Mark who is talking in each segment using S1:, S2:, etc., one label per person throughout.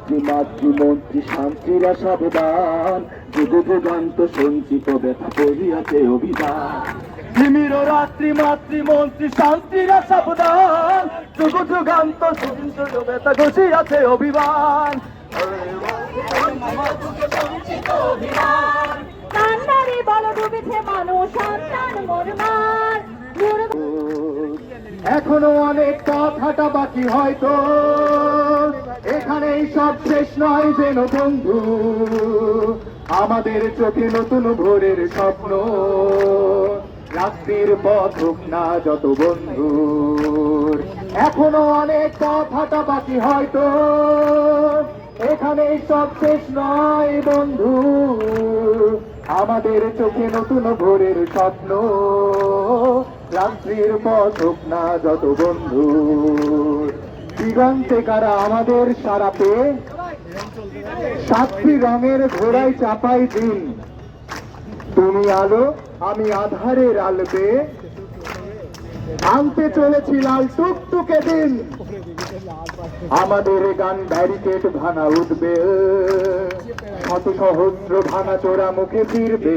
S1: রাত্রি মাতৃমন্ত্রী শান্তিরা সাবধান যুগ যুগান্ত সঞ্চিত ব্যথা করিয়াছে অভিযান। তিমির রাত্রি মাতৃমন্ত্রী শান্তিরা সাবধান যুগ যুগান্ত সঞ্চিত ব্যথা ঘষিয়াছে অভিমান
S2: কান্নারে বল ডুবেছে মানুষ সন্তান মরমার
S1: এখনও অনেক পথ হাঁটা বাকি হয়তো। এখানেই সব শেষ নয় যেন বন্ধু। আমাদের চোখে নতুন ভোরের স্বপ্ন। রাত্রির পথ হোক না যত বন্ধু এখনও অনেক পথ হাঁটা বাকি হয়তো। এখানেই সব শেষ নয় বন্ধু। আমাদের চোখে নতুন ভোরের স্বপ্ন। রাত্রির পথ হোক না যত বন্ধু দিগন্তে কারা আমাদের সারা পেয়ে সাতটি রঙের ঘোড়ায় চাপাই দিন। তুমি আলো, আমি আধারের আলবে আনতে চলেছি লাল টুকটুকে দিন। আমাদের গান ব্যারিকেড ভাঙা উঠবে। শত সহস্র ভাঙা চোরা মুখে ফিরবে।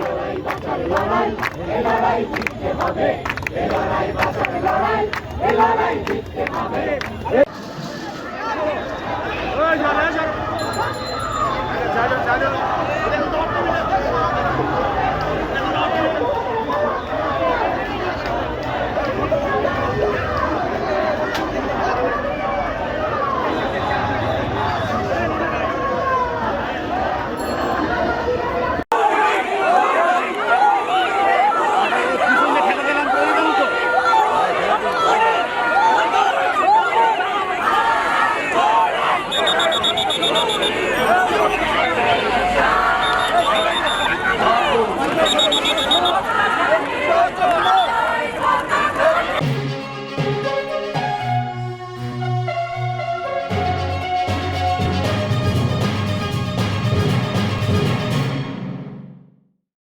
S1: লড়াই বাঁচার লড়াই.